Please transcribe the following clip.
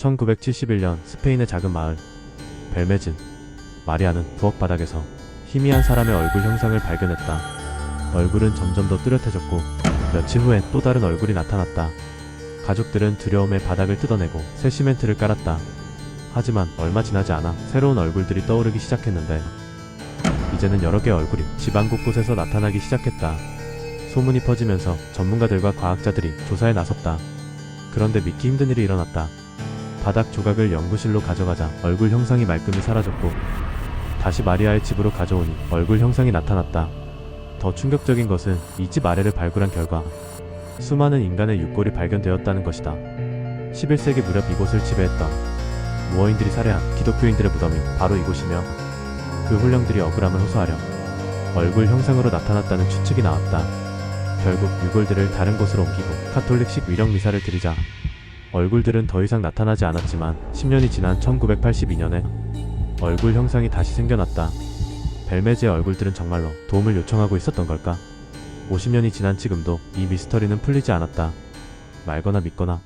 1971년 스페인의 작은 마을 벨메진 마리아는 부엌 바닥에서 희미한 사람의 얼굴 형상을 발견했다. 얼굴은 점점 더 뚜렷해졌고 며칠 후엔 또 다른 얼굴이 나타났다. 가족들은 두려움에 바닥을 뜯어내고 새 시멘트를 깔았다. 하지만 얼마 지나지 않아 새로운 얼굴들이 떠오르기 시작했는데 이제는 여러 개의 얼굴이 집안 곳곳에서 나타나기 시작했다. 소문이 퍼지면서 전문가들과 과학자들이 조사에 나섰다. 그런데 믿기 힘든 일이 일어났다. 바닥 조각을 연구실로 가져가자 얼굴 형상이 말끔히 사라졌고 다시 마리아의 집으로 가져오니 얼굴 형상이 나타났다. 더 충격적인 것은 이 집 아래를 발굴한 결과 수많은 인간의 육골이 발견되었다는 것이다. 11세기 무렵 이곳을 지배했던 무어인들이 살해한 기독교인들의 무덤이 바로 이곳이며 그 훈령들이 억울함을 호소하려 얼굴 형상으로 나타났다는 추측이 나왔다. 결국 유골들을 다른 곳으로 옮기고 카톨릭식 위령 미사를 드리자 얼굴들은 더 이상 나타나지 않았지만 10년이 지난 1982년에 얼굴 형상이 다시 생겨났다. 벨메즈의 얼굴들은 정말로 도움을 요청하고 있었던 걸까? 50년이 지난 지금도 이 미스터리는 풀리지 않았다. 말거나 믿거나